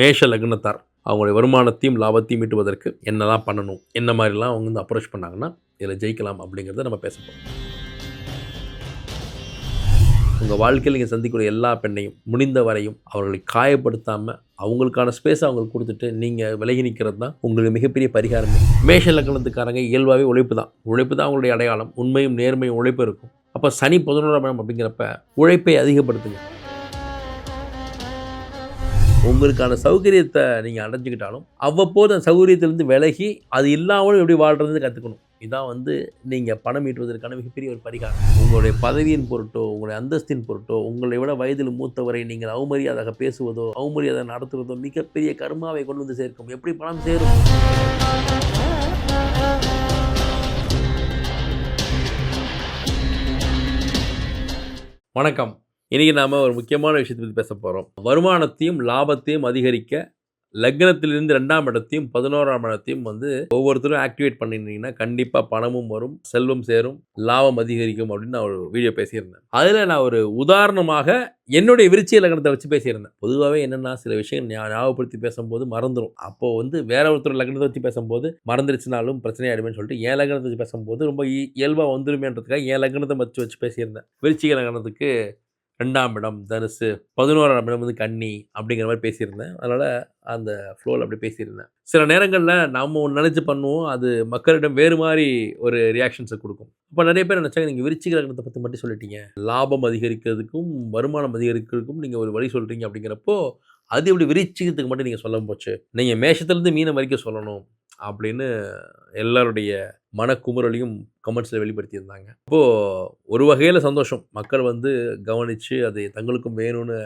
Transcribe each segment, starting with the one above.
மேஷ லக்னத்தார் அவங்களுடைய வருமானத்தையும் லாபத்தையும் ஈட்டுவதற்கு என்னதான் பண்ணணும் என்ன மாதிரிலாம் அவங்க வந்து அப்ரோச் பண்ணாங்கன்னா இதில் ஜெயிக்கலாம் அப்படிங்கிறத நம்ம பேச போகிறோம் உங்கள் வாழ்க்கையில் நீங்கள் சந்திக்கக்கூடிய எல்லா பெண்ணையும் முடிந்த வரையும் அவர்களை காயப்படுத்தாமல் அவங்களுக்கான ஸ்பேஸ் அவங்களுக்கு கொடுத்துட்டு நீங்கள் விலகி நிற்கிறது தான் உங்களுக்கு மிகப்பெரிய பரிகாரம். மேஷ லக்னத்துக்காரங்க இயல்பாகவே உழைப்பு தான். உழைப்பு தான் அவங்களுடைய அடையாளம். உண்மையும் நேர்மையும் உழைப்பு இருக்கும். அப்போ சனி பதினோராம் இடம் அப்படிங்கிறப்ப உழைப்பை அதிகப்படுத்துங்க. உங்களுக்கான சௌகரியத்தை நீங்கள் அடைஞ்சிக்கிட்டாலும் அவ்வப்போது அந்த சௌகரியத்திலேருந்து விலகி அது இல்லாமலும் எப்படி வாழ்கிறதுன்னு கற்றுக்கணும் இதான் வந்து நீங்கள் பணம் ஈட்டுவதற்கான மிகப்பெரிய ஒரு பரிகாரம். உங்களுடைய பதவியின் பொருட்டோ உங்களுடைய அந்தஸ்தின் பொருட்டோ உங்களை விட வயதில் மூத்தவரை நீங்கள் அவமரியாதாக பேசுவதோ அவமரியாதை நடத்துவதோ மிகப்பெரிய கர்மாவை கொண்டு வந்து சேர்க்கும். எப்படி பணம் சேரும்? வணக்கம். இன்றைக்கி நாம் ஒரு முக்கியமான விஷயத்தை பற்றி பேச போகிறோம் வருமானத்தையும் லாபத்தையும் அதிகரிக்க லக்னத்திலிருந்து ரெண்டாம் இடத்தையும் பதினோராம் இடத்தையும் வந்து ஒவ்வொருத்தரும் ஆக்டிவேட் பண்ணியிருந்தீங்கன்னா கண்டிப்பாக பணமும் வரும் செல்வம் சேரும் லாபம் அதிகரிக்கும் அப்படின்னு நான் ஒரு வீடியோ பேசியிருந்தேன். அதில் நான் ஒரு உதாரணமாக என்னுடைய விருச்சிய லக்னத்தை வச்சு பேசியிருந்தேன். பொதுவாகவே என்னென்னா சில விஷயங்கள் ஞாபகப்படுத்தி பேசும்போது மறந்துடும் அப்போது வந்து வேற ஒருத்தர் லக்னத்தை வச்சு பேசும்போது மறந்துருச்சுனாலும் பிரச்சனையாயிடுமேன்னு சொல்லிட்டு என் லக்னத்தை வச்சு பேசும்போது ரொம்ப இயல்பாக வந்துருமேன்றதுக்காக என் லக்னத்தை வச்சு வச்சு பேசியிருந்தேன். விருச்சிக லக்னத்துக்கு ரெண்டாம் இடம் தனுசு. பதினோராம் இடம் வந்து கன்னி அப்படிங்கிற மாதிரி பேசியிருந்தேன். அதனால் அந்த ஃப்ளோவில் அப்படி பேசியிருந்தேன். சில நேரங்களில் நாம் ஒன்று நினச்சி பண்ணுவோம். அது மக்களிடம் வேறு மாதிரி ஒரு ரியாக்ஷன்ஸை கொடுக்கும். இப்போ நிறைய பேர் நினச்சாங்க நீங்கள் விருச்சிக லக்னத்தை பற்றி மட்டும் சொல்லிட்டீங்க. லாபம் அதிகரிக்கிறதுக்கும் வருமானம் அதிகரிக்கிறதுக்கும் நீங்கள் ஒரு வழி சொல்கிறீங்க அப்படிங்கிறப்போ அது எப்படி விருச்சிகத்துக்கு மட்டும் நீங்கள் சொல்ல போச்சு? நீங்கள் மேஷத்துலேருந்து மீனம் வரைக்கும் சொல்லணும். அப்படின்னு எல்லாருடைய மனக்குமுறலையும் கமெண்ட்ஸில் வெளிப்படுத்தியிருந்தாங்க. அப்போது ஒரு வகையில் சந்தோஷம். மக்கள் வந்து கவனித்து அதை தங்களுக்கும் வேணும்னு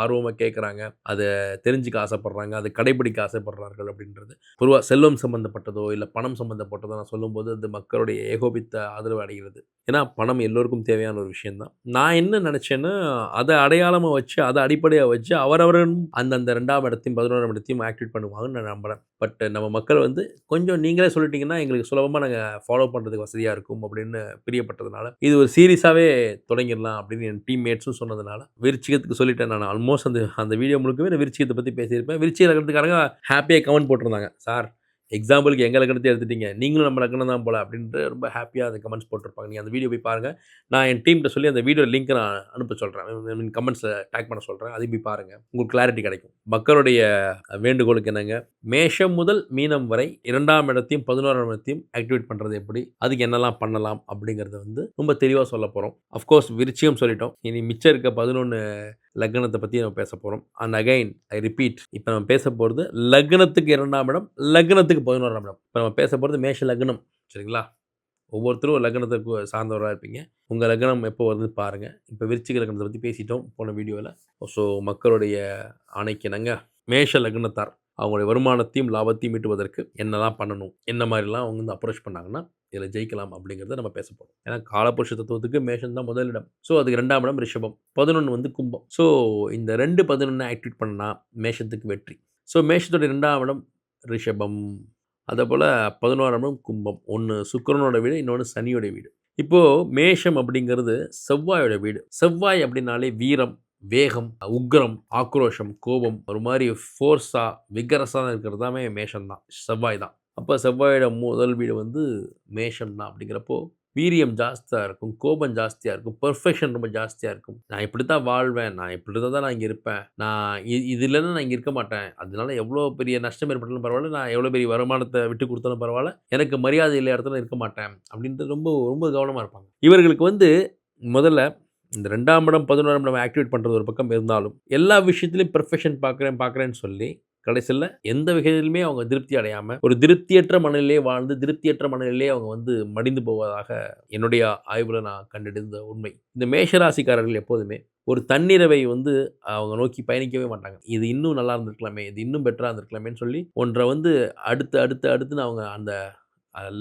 ஆர்வமாக கேட்குறாங்க அதை தெரிஞ்சுக்க ஆசைப்பட்றாங்க. அதை கடைபிடிக்க ஆசைப்படுறார்கள் அப்படின்றது. பொதுவாக செல்வம் சம்மந்தப்பட்டதோ இல்லை பணம் சம்மந்தப்பட்டதோ நான் சொல்லும்போது அது மக்களுடைய ஏகோபித்த ஆதரவு அடைகிறது. ஏன்னா பணம் எல்லோருக்கும் தேவையான ஒரு விஷயந்தான் நான் என்ன நினச்சேன்னா அதை அடையாளமாக வச்சு அதை அடிப்படையாக வச்சு அவரவரும் அந்தந்த ரெண்டாம் இடத்தையும் பதினோராம் இடத்தையும் ஆக்டிவேட் பண்ணுவாங்கன்னு நான் நம்புகிறேன் பட் நம்ம மக்கள் வந்து கொஞ்சம் நீங்களே சொல்லிட்டீங்கன்னா எங்களுக்கு சுலபமாக நாங்கள் ஃபாலோ பண்ணுறதுக்கு வசதியாக இருக்கும் அப்படின்னு பிரியப்பட்டதுனால இது ஒரு சீரியஸாகவே தொடங்கிடலாம் அப்படின்னு என் டீம்மேட்ஸும் சொன்னதுனால விருச்சிகத்துக்கு சொல்லிட்டேன் நான். ஆல்மோஸ்ட் அந்த அந்த வீடியோ முழுக்கவே நான் விருச்சிகத்தை பற்றி பேசியிருப்பேன். விருச்சிகிறதுக்காக ஹாப்பியாக கமெண்ட் போட்டிருந்தாங்க. சார் எக்ஸாம்பிளுக்கு எங்கள் லக்கணத்தை எடுத்துட்டீங்க. நீங்களும் நம்ம லக்கணம் தான் போல அப்படின்ட்டு ரொம்ப ஹாப்பியாக அந்த கமெண்ட்ஸ் போட்டிருப்பாங்க. நீங்கள் அந்த வீடியோ போய் பாருங்கள் நான் என் டீம்கிட்ட சொல்லி அந்த வீடியோ லிங்க் நான் அனுப்ப சொல்கிறேன் கமெண்ட்ஸில் டேக் பண்ண சொல்கிறேன் அதையும் போய் பாருங்கள் உங்களுக்கு கிளாரிட்டி கிடைக்கும். மக்களுடைய வேண்டுகோளுக்கு என்னங்க? மேஷம் முதல் மீனம் வரை இரண்டாம் இடத்தையும் பதினோராம் இடத்தையும் ஆக்டிவேட் பண்ணுறது எப்படி? அதுக்கு என்னெல்லாம் பண்ணலாம் அப்படிங்கிறத வந்து ரொம்ப தெளிவாக சொல்ல போகிறோம் அஃப்கோர்ஸ் விருச்சியம் சொல்லிட்டோம். இனி மிச்சம் இருக்க பதினொன்று லக்னத்தை பற்றி நம்ம பேச போகிறோம் அண்ட் அகைன் ஐ ரிப்பீட் இப்போ நம்ம பேச போகிறது லக்னத்துக்கு இரண்டாம் இடம் லக்னத்துக்கு பதினோராம் இடம். இப்போ நம்ம பேச போகிறது மேஷ லக்னம் சரிங்களா? ஒவ்வொருத்தரும் லக்னத்துக்கு சார்ந்தவராக இருப்பீங்க. உங்கள் லக்னம் எப்போ வருதுன்னு பாருங்கள் இப்போ விருச்சிக லக்னத்தை பற்றி பேசிட்டோம் போன வீடியோவில் ஸோ மக்களுடைய ஆணைக்கு மேஷ லக்னத்தார். அவங்களுடைய வருமானத்தையும் லாபத்தையும் ஈட்டுவதற்கு என்னெல்லாம் பண்ணணும்? என்ன மாதிரிலாம் அவங்க வந்து அப்ரோச் பண்ணாங்கன்னா இதில் ஜெயிக்கலாம் அப்படிங்கிறத நம்ம பேச போகிறோம் ஏன்னா காலபுருஷ தத்துவத்துக்கு மேஷன் தான் முதலிடம் ஸோ அதுக்கு ரெண்டாம் இடம் ரிஷபம். பதினொன்று வந்து கும்பம். ஸோ இந்த ரெண்டு பதினொன்று ஆக்டிவேட் பண்ணால் மேஷத்துக்கு வெற்றி. ஸோ மேஷத்தோட ரெண்டாம் இடம் ரிஷபம். அதே போல் பதினோராம் இடம் கும்பம். ஒன்று சுக்கரனோட வீடு இன்னொன்று சனியோட வீடு. இப்போது மேஷம் அப்படிங்கிறது செவ்வாயோட வீடு. செவ்வாய் அப்படின்னாலே வீரம் வேகம் உக்ரம் ஆக்ரோஷம் கோபம். ஒரு மாதிரி ஃபோர்ஸாக விகரஸாக இருக்கிறது. தாமே மேஷம் தான். செவ்வாய் தான். அப்போ செவ்வாயோட முதல் வீடு வந்து மேஷம் தான் அப்படிங்கிறப்போ வீரியம் ஜாஸ்தியாக இருக்கும் கோபம் ஜாஸ்தியாக இருக்கும் பர்ஃபெக்ஷன் ரொம்ப ஜாஸ்தியாக இருக்கும். நான் இப்படி தான் வாழ்வேன் நான் இப்படி தான் நான் இங்கே இருப்பேன் நான் இது இல்லைன்னா நான் இங்கே இருக்க மாட்டேன். அதனால எவ்வளோ பெரிய நஷ்டம் ஏற்பட்டாலும் பரவாயில்ல நான் எவ்வளோ பெரிய வருமானத்தை விட்டு கொடுத்தாலும் பரவாயில்ல எனக்கு மரியாதை இல்லை இடத்துல இருக்க மாட்டேன் அப்படின்ட்டு ரொம்ப ரொம்ப கவனமாக இருப்பாங்க. இவர்களுக்கு வந்து முதல்ல இந்த ரெண்டாம் இடம் பதினோராம் இடம் ஆக்டிவேட் பண்ணுறது ஒரு பக்கம் இருந்தாலும் எல்லா விஷயத்துலையும் பெர்ஃபெக்ஷன் பார்க்குறேன் பார்க்குறேன்னு சொல்லி கடைசியில் எந்த வகையிலுமே அவங்க திருப்தி அடையாமல் ஒரு திருப்தியற்ற மனநிலையே வாழ்ந்து திருப்தியற்ற மனநிலையே அவங்க வந்து மடிந்து போவதாக என்னுடைய ஆய்வில் நான் கண்டெடுத்த உண்மை. இந்த மேஷராசிக்காரர்கள் எப்போதுமே ஒரு தன்னிறவை வந்து அவங்க நோக்கி பயணிக்கவே மாட்டாங்க. இது இன்னும் நல்லா இருந்திருக்கலாமே இது இன்னும் பெட்டராக இருந்திருக்கலாமேன்னு சொல்லி ஒன்றை வந்து அடுத்து அடுத்து அடுத்துன்னு அவங்க அந்த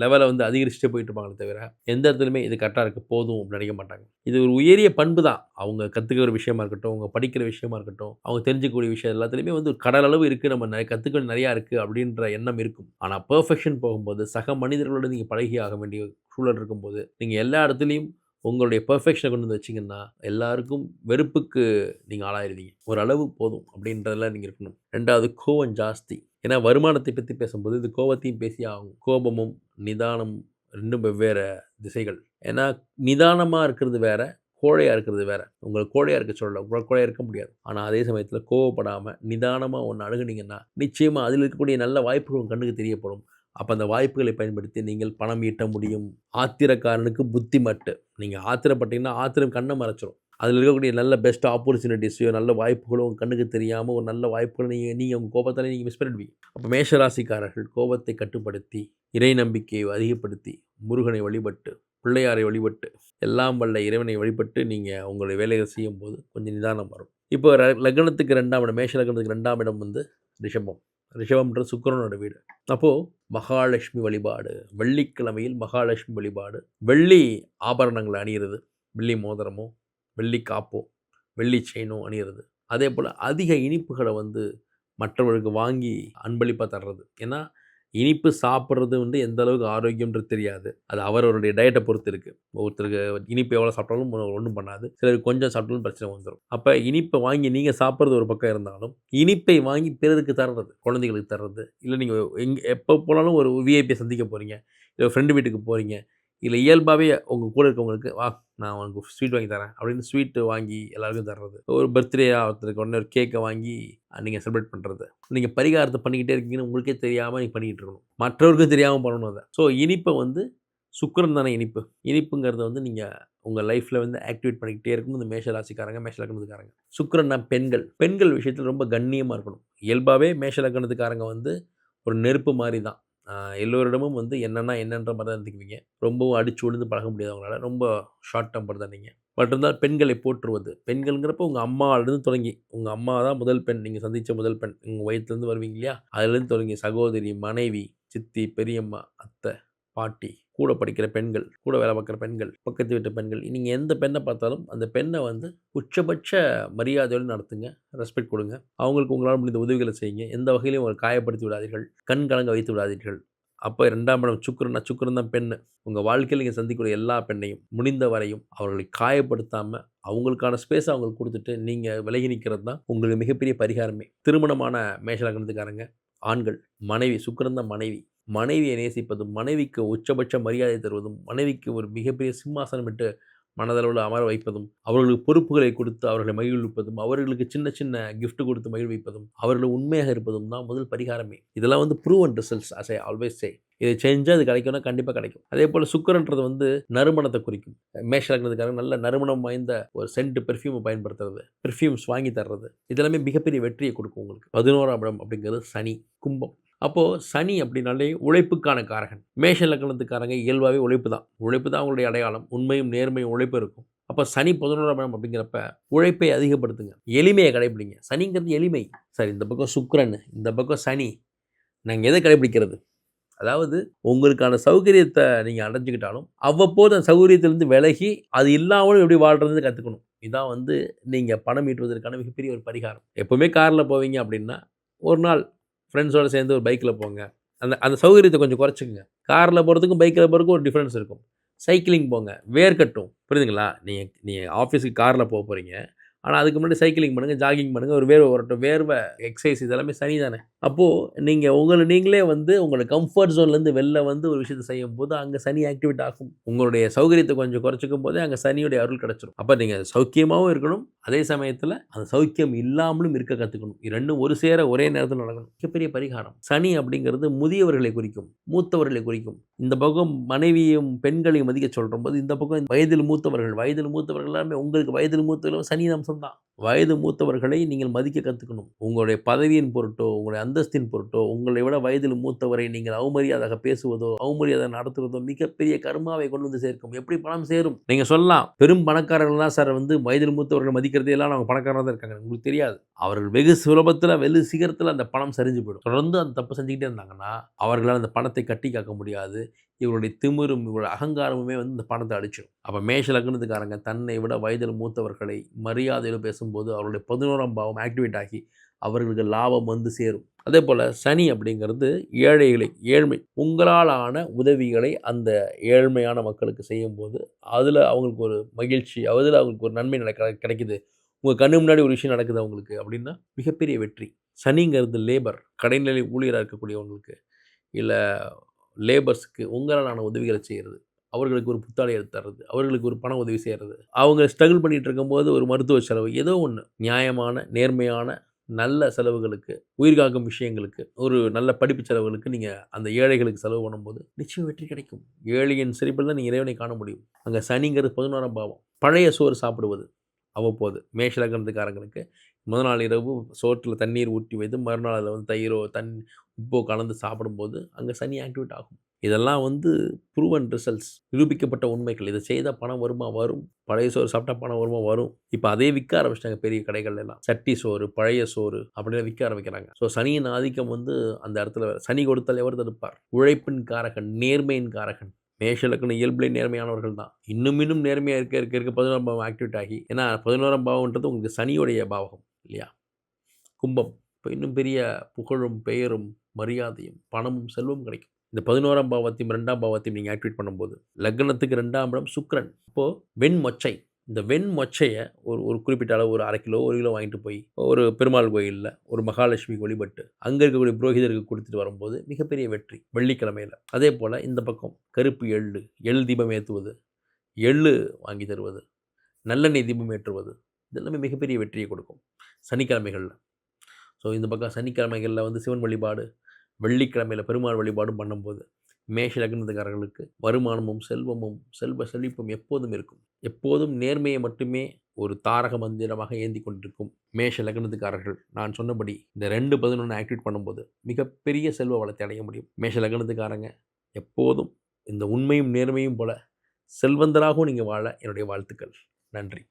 லெவலை வந்து அதிகரிச்சுட்டே போயிட்டு இருப்பாங்களே தவிர எந்த இடத்துலையுமே இது கரெக்டாக இருக்குது போதும் அப்படின்னு நினைக்க மாட்டாங்க. இது ஒரு உயரிய பண்பு தான். அவங்க கற்றுக்கிற விஷயமா இருக்கட்டும் அவங்க படிக்கிற விஷயமா இருக்கட்டும் அவங்க தெரிஞ்சுக்கக்கூடிய விஷயம் எல்லாத்துலேயுமே வந்து ஒரு கடல் அளவு இருக்குது நம்ம நிறைய கற்றுக்க நிறையா இருக்குது அப்படின்ற எண்ணம் இருக்கும். ஆனால் பர்ஃபெக்ஷன் போகும்போது சக மனிதர்களோடு நீங்கள் பழகி ஆக வேண்டிய சூழல் இருக்கும்போது நீங்கள் எல்லா இடத்துலையும் உங்களுடைய பர்ஃபெக்ஷனை கொண்டு வந்து வச்சிங்கன்னா எல்லாருக்கும் வெறுப்புக்கு நீங்கள் ஆளாயிருவீங்க. ஒரு அளவு போதும் அப்படின்றதெல்லாம் நீங்கள் இருக்கணும். ரெண்டாவது கோவம் ஜாஸ்தி. ஏன்னா வருமானத்தை பற்றி பேசும்போது இது கோவத்தையும் பேசி ஆகும். கோபமும் நிதானம் ரெண்டும் வெவ்வேறு திசைகள். ஏன்னா நிதானமாக இருக்கிறது வேறு கோழையாக இருக்கிறது வேறு. உங்களை கோழையாக இருக்க சொல்லல உங்களை கோழையாக இருக்க முடியாது. ஆனால் அதே சமயத்தில் கோவப்படாமல் நிதானமாக ஒன்று அணுகுனீங்கன்னா நிச்சயமாக அதில் இருக்கக்கூடிய நல்ல வாய்ப்புகள் கண்ணுக்கு தெரியப்படும். அப்போ அந்த வாய்ப்புகளை பயன்படுத்தி நீங்கள் பணம் ஈட்ட முடியும். ஆத்திரக்காரனுக்கு புத்தி மட்டு நீங்கள் ஆத்திரப்பட்டீங்கன்னா ஆத்திரம் கண்ணை மறைச்சிரும். அதில் இருக்கக்கூடிய நல்ல பெஸ்ட் ஆப்பர்ச்சுனிட்டிஸையோ நல்ல வாய்ப்புகளோ உங்கள் கண்ணுக்கு தெரியாமல் ஒரு நல்ல வாய்ப்புகளை நீங்கள் நீங்கள் உங்கள் கோபத்தால் நீங்கள் மிஸ் பண்ணிடுவீங்க. அப்போ மேஷராசிக்காரர்கள் கோபத்தை கட்டுப்படுத்தி இறை நம்பிக்கையை அதிகப்படுத்தி முருகனை வழிபட்டு பிள்ளையாரை வழிபட்டு எல்லாம் வல்ல இறைவனை வழிபட்டு நீங்கள் உங்களுடைய வேலையை செய்யும்போது கொஞ்சம் நிதானம் வரும். இப்போ லக்னத்துக்கு ரெண்டாம் இடம் மேஷ லக்னத்துக்கு ரெண்டாம் இடம் வந்து ரிஷபம். ரிஷபம்ன்ற சுக்கரனோட வீடு. அப்போது மகாலட்சுமி வழிபாடு வெள்ளிக்கிழமையில் மகாலட்சுமி வழிபாடு வெள்ளி ஆபரணங்களை அணியிறது வெள்ளி மோதிரமோ வெள்ளி காப்போ வெள்ளி செயினோ அணியிறது. அதே போல் அதிக இனிப்புகளை வந்து மற்றவர்களுக்கு வாங்கி அன்பளிப்பாக தர்றது. ஏன்னா இனிப்பு சாப்பிட்றது வந்து எந்த அளவுக்கு ஆரோக்கியம்ன்றது தெரியாது. அது அவரவருடைய டயட்டை பொறுத்து இருக்குது ஒருத்தருக்கு இனிப்பு எவ்வளோ சாப்பிட்டாலும் ஒன்றும் பண்ணாது. சிலருக்கு கொஞ்சம் சாப்பிட்டாலும் பிரச்சனை வந்துடும் அப்போ இனிப்பை வாங்கி நீங்கள் சாப்பிட்றது ஒரு பக்கம் இருந்தாலும் இனிப்பை வாங்கி பிறருக்கு தர்றது குழந்தைகளுக்கு தர்றது இல்லை நீங்கள் எங்கே எப்போ போனாலும் ஒரு விஐபியை சந்திக்க போகிறீங்க இல்லை ஃப்ரெண்டு வீட்டுக்கு போகிறீங்க இல்லை இயல்பாகவே உங்கள் கூட இருக்கவங்களுக்கு வா நான் உனக்கு ஸ்வீட் வாங்கி தரேன் அப்படின்னு ஸ்வீட்டு வாங்கி எல்லாருக்கும் தர்றது. ஒரு பர்த்டே ஒருத்தருக்கு உடனே ஒரு கேக்கை வாங்கி நீங்கள் செலிப்ரேட் பண்ணுறது நீங்கள் பரிகாரத்தை பண்ணிக்கிட்டே இருக்கீங்கன்னு உங்களுக்கே தெரியாமல் நீங்கள் பண்ணிக்கிட்டு இருக்கணும். மற்றவருக்கும் தெரியாமல் பண்ணணும் அதை. ஸோ இனிப்பை வந்து சுக்கரம் தானே இனிப்பு. இனிப்புங்கிறத வந்து நீங்கள் உங்கள் லைஃப்பில் வந்து ஆக்டிவேட் பண்ணிக்கிட்டே இருக்கும் இந்த மேஷராசிக்காரங்க ராசிக்காரங்க சுக்கரன்னா பெண்கள். பெண்கள் விஷயத்தில் ரொம்ப கண்ணியமாக இருக்கணும். இயல்பாகவே மேஷலக்கணத்துக்காரங்க வந்து ஒரு நெருப்பு மாதிரி தான். எல்லோரிடமும் வந்து என்னென்னா என்னன்ற மாதிரி தான் இருந்துக்குவீங்க ரொம்பவும் அடிச்சு விழுந்து பழக முடியாதவங்களால ரொம்ப ஷார்ட் டெம்பர் தான் நீங்கள் பட் இருந்தால் பெண்களை போற்றுவது. பெண்கள்ங்கிறப்ப உங்கள் அம்மாவிலேருந்து தொடங்கி உங்கள் அம்மா தான் முதல் பெண். நீங்கள் சந்தித்த முதல் பெண். உங்கள் வயிற்றுலேருந்து வருவீங்க இல்லையா? அதுலேருந்து தொடங்கி சகோதரி மனைவி சித்தி பெரியம்மா அத்தை பாட்டி கூட படிக்கிற பெண்கள் கூட வேலை பார்க்குற பெண்கள் பக்கத்து வீட்டு பெண்கள் நீங்கள் எந்த பெண்ணை பார்த்தாலும் அந்த பெண்ணை வந்து உச்சபட்ச மரியாதையோடு நடத்துங்க ரெஸ்பெக்ட் கொடுங்க. அவங்களுக்கு உங்களால் முடிந்த உதவிகளை செய்யுங்க. எந்த வகையிலையும் அவங்களை காயப்படுத்தி விடாதீர்கள் கண் கலங்க வைத்து விடாதீர்கள். அப்போ ரெண்டாம் இடம் சுக்கரன்னா சுக்கரன் தான் பெண் உங்கள் வாழ்க்கையில் நீங்கள் சந்திக்கக்கூடிய எல்லா பெண்ணையும் முடிந்த வரையும் அவர்களை காயப்படுத்தாமல் அவங்களுக்கான ஸ்பேஸ் அவங்களுக்கு கொடுத்துட்டு நீங்கள் விலகி நிற்கிறது தான் உங்களுக்கு மிகப்பெரிய பரிகாரமே. திருமணமான மேஷலக்கணத்துக்காரங்க ஆண்கள் மனைவி சுக்கரந்த மனைவி. மனைவியை நேசிப்பதும் மனைவிக்கு உச்சபட்ச மரியாதை தருவதும் மனைவிக்கு ஒரு மிகப்பெரிய சிம்மாசனம் விட்டு மனதளவில் அமர வைப்பதும் அவர்களுக்கு பொறுப்புகளை கொடுத்து அவர்களை மகிழ்விப்பதும் அவர்களுக்கு சின்ன சின்ன கிஃப்ட் கொடுத்து மகிழ்விப்பதும் அவர்கள் உண்மையாக இருப்பதும் தான் முதல் பரிகாரமே. இதெல்லாம் வந்து proven results as I always say இதை செஞ்சால் அது கிடைக்கும்னா கண்டிப்பாக கிடைக்கும். அதே போல் சுக்கரன்றது வந்து நறுமணத்தை குறிக்கும். மேஷ லக்னத்துக்காரங்க நல்ல நறுமணம் வாய்ந்த ஒரு சென்ட் பெர்ஃப்யூமை பயன்படுத்துறது பெர்ஃப்யூம்ஸ் வாங்கி தர்றது. இதெல்லாமே மிகப்பெரிய வெற்றியை கொடுக்கும் உங்களுக்கு. பதினோராம் இடம் அப்படிங்கிறது சனி கும்பம். அப்போது சனி அப்படின்னாலே உழைப்புக்கான காரகன். மேஷ லக்கணத்துக்காரங்க இயல்பாகவே உழைப்பு தான். உழைப்பு தான் அவங்களுடைய அடையாளம். உண்மையும் நேர்மையும் உழைப்பு இருக்கும். அப்போ சனி பதினோராம் இடம் அப்படிங்கிறப்ப உழைப்பை அதிகப்படுத்துங்க. எளிமையை கடைபிடிங்க சனிங்கிறது எளிமை. சரி இந்த பக்கம் சுக்கரன் இந்த பக்கம் சனி. நாங்கள் எதை கடைபிடிக்கிறது அதாவது உங்களுக்கான சௌகரியத்தை நீங்கள் அடைஞ்சிக்கிட்டாலும் அவ்வப்போது அந்த சௌகரியத்திலேருந்து விலகி அது இல்லாமலும் எப்படி வாழ்கிறது கற்றுக்கணும் இதான் வந்து நீங்கள் பணம் ஈட்டுவதற்கான மிகப்பெரிய ஒரு பரிகாரம். எப்போவுமே காரில் போவீங்க அப்படின்னா ஒரு நாள் ஃப்ரெண்ட்ஸோடு சேர்ந்து ஒரு பைக்கில் போங்க. அந்த அந்த சௌகரியத்தை கொஞ்சம் குறைச்சிக்கங்க. காரில் போகிறதுக்கும் பைக்கில் போகிறதுக்கும் ஒரு டிஃப்ரென்ஸ் இருக்கும். சைக்கிளிங் போங்க. வேர்க்கட்டும். புரியுதுங்களா? நீங்கள் நீங்கள் ஆஃபீஸுக்கு காரில் போக போகிறீங்க ஆனால் அதுக்கு முன்னாடி சைக்கிளிங் பண்ணுங்கள் ஜாகிங் பண்ணுங்கள் ஒரு வேர்வை வரட்டும். வேர்வை எக்ஸசைஸ் இதெல்லாமே சனி தானே அப்போது நீங்கள் உங்களை நீங்களே வந்து உங்களோட கம்ஃபர்ட் ஜோன்லேருந்து வெளில வந்து ஒரு விஷயத்தை செய்யும் போது அங்கே சனி ஆக்டிவேட் ஆகும். உங்களுடைய சௌகரியத்தை கொஞ்சம் குறைச்சிக்கும் போதே அங்கே சனியுடைய அருள் கிடச்சிரும். அப்போ நீங்கள் சௌக்கியமாகவும் இருக்கணும். அதே சமயத்தில் அந்த சௌக்கியம் இல்லாமலும் இருக்க கற்றுக்கணும் இரண்டும் ஒரு சேர ஒரே நேரத்தில் நடக்கணும். மிகப்பெரிய பரிகாரம். சனி அப்படிங்கிறது முதியவர்களை குறிக்கும் மூத்தவர்களை குறிக்கும். இந்த பக்கம் மனைவியும் பெண்களையும் மதிக்க சொல்கிற போது இந்த பக்கம் வயதில் மூத்தவர்கள் வயதில் மூத்தவர்கள் எல்லாமே உங்களுக்கு வயதில் மூத்தவர்களும் சனி அம்சம் தான் வயது மூத்தவர்களை நீங்கள் மதிக்க கற்றுக்கணும் உங்களுடைய பதவியின் பொருட்டோ உங்களுடைய அந்தஸ்தின் பொருட்டோ உங்களை விட வயதில் மூத்தவரை நீங்கள் அவமரியாதாக பேசுவதோ அவமரியாதை நடத்துவதோ மிகப்பெரிய கர்மாவை கொண்டு வந்து சேர்க்கும். எப்படி பணம் சேரும்? நீங்கள் சொல்லலாம். பெரும் பணக்காரர்கள் தான் சார் வந்து வயதில் மூத்தவர்களை மதிக்கிறதே எல்லாம் அவங்க பணக்காரராக தான் இருக்காங்க. உங்களுக்கு தெரியாது. அவர்கள் வெகு சுலபத்தில் வெகு சீக்கிரத்தில் அந்த பணம் சரிஞ்சு போயிடும் தொடர்ந்து அந்த தப்பு செஞ்சுக்கிட்டே இருந்தாங்கன்னா அவர்களால் அந்த பணத்தை கட்டி காக்க முடியாது. இவருடைய திமிரும் இவருடைய அகங்காரமுமே வந்து இந்த பணத்தை அடிச்சிடும். அப்போ மேஷ லக்னத்துக்காரங்க தன்னை விட வயதில் மூத்தவர்களை மரியாதையில் பேசும்போது அவருடைய பதினோராம் பாவம் ஆக்டிவேட் ஆகி அவர்களுக்கு லாபம் வந்து சேரும். அதே போல் சனி அப்படிங்கிறது ஏழைகளை ஏழ்மை உங்களால் ஆன உதவிகளை அந்த ஏழ்மையான மக்களுக்கு செய்யும்போது அதில் அவங்களுக்கு ஒரு மகிழ்ச்சி அதில் அவங்களுக்கு ஒரு நன்மை நடக்க கிடைக்குது. உங்கள் கண்ணு முன்னாடி ஒரு விஷயம் நடக்குது அவங்களுக்கு அப்படின்னா மிகப்பெரிய வெற்றி. சனிங்கிறது லேபர் கடைநிலை ஊழியராக இருக்கக்கூடியவங்களுக்கு இல்லை லேபர்ஸ்க்கு உங்களாலான உதவிகளை செய்கிறது அவர்களுக்கு ஒரு புத்தாடை எடுத்து தர்றது அவர்களுக்கு ஒரு பண உதவி செய்கிறது அவங்க ஸ்ட்ரகிள் பண்ணிகிட்டு இருக்கும்போது ஒரு மருத்துவ செலவு ஏதோ ஒன்று நியாயமான நேர்மையான நல்ல செலவுகளுக்கு உயிர் காக்கும் விஷயங்களுக்கு ஒரு நல்ல படிப்பு செலவுகளுக்கு நீங்கள் அந்த ஏழைகளுக்கு செலவு பண்ணும்போது நிச்சயம் வெற்றி கிடைக்கும். ஏழையின் சிரிப்பில் தான் நீங்கள் இறைவனை காண முடியும். அங்கே சனிங்கிறது பதினோராம் பாவம். பழைய சோறு சாப்பிடுவது அவ்வப்போது. மேஷலகனத்துக்காரங்களுக்கு முதல் நாள் இரவு சோற்றில் தண்ணீர் ஊற்றி வைத்து மறுநாள் அதில் வந்து தயிரோ தண் உப்போ கலந்து சாப்பிடும்போது அங்கே சனி ஆக்டிவேட் ஆகும். இதெல்லாம் வந்து ப்ரூவன் ரிசல்ட்ஸ் நிரூபிக்கப்பட்ட உண்மைகள். இதை செய்தால் பணம் வருமா? வரும். பழைய சோறு சாப்பிட்டா பணம் வருமா? வரும். இப்போ அதே விற்க ஆரம்பிச்சிட்டாங்க பெரிய கடைகள் எல்லாம். சட்டி சோறு பழைய சோறு அப்படின்னு விற்க ஆரம்பிக்கிறாங்க. ஸோ சனியின் ஆதிக்கம் வந்து அந்த இடத்துல சனி கொடுத்தால் எவர் தடுப்பார்? உழைப்பின் காரகன் நேர்மையின் காரகன். மேஷலக்கண இயல்பிலே நேர்மையானவர்கள் தான். இன்னும் இன்னும் நேர்மையாக இருக்க இருக்க இருக்க பதினோராம் பாவம் ஆக்டிவேட் ஆகி ஏன்னா பதினோராம் பாவம்ன்றது உங்களுக்கு சனியுடைய பாவகம் இல்லையா? கும்பம். இப்போ இன்னும் பெரிய புகழும் பெயரும் மரியாதையும் பணமும் செல்வம் கிடைக்கும். இந்த பதினோராம் பாவத்தையும் ரெண்டாம் பாவத்தையும் நீங்கள் ஆக்டிவேட் பண்ணும்போது லக்னத்துக்கு ரெண்டாம் இடம் சுக்ரன் இப்போது வெண் மொச்சை. இந்த வெண் மொச்சையை ஒரு ஒரு குறிப்பிட்ட அளவு ஒரு அரை கிலோ ஒரு கிலோ வாங்கிட்டு போய் ஒரு பெருமாள் கோயிலில் ஒரு மகாலட்சுமி வழிபட்டு அங்கே இருக்கக்கூடிய புரோகிதருக்கு கொடுத்துட்டு வரும்போது மிகப்பெரிய வெற்றி வெள்ளிக்கிழமையில். அதே போல் இந்த பக்கம் கருப்பு எள்ளு எள் தீபம் ஏற்றுவது எள்ளு வாங்கி தருவது நல்லெண்ணெய் தீபம் ஏற்றுவது இதெல்லாமே மிகப்பெரிய வெற்றியை கொடுக்கும் சனிக்கிழமைகளில். ஸோ இந்த பக்கம் சனிக்கிழமைகளில் வந்து சிவன் வழிபாடு வெள்ளிக்கிழமையில் பெருமாள் வழிபாடும் பண்ணும்போது மேஷ லக்னத்துக்காரர்களுக்கு வருமானமும் செல்வமும் செல்வ செழிப்பும் எப்போதும் இருக்கும். எப்போதும் நேர்மையை மட்டுமே ஒரு தாரக மந்திரமாக ஏந்தி கொண்டிருக்கும் மேஷ லக்னத்துக்காரர்கள் நான் சொன்னபடி இந்த ரெண்டு பதினொன்று ஆக்டிவேட் பண்ணும்போது மிகப்பெரிய செல்வ வளத்தை அடைய முடியும். மேஷ லக்னத்துக்காரங்க எப்போதும் இந்த உண்மையும் நேர்மையும் போல செல்வந்தராகவும் நீங்கள் வாழ என்னுடைய வாழ்த்துக்கள். நன்றி.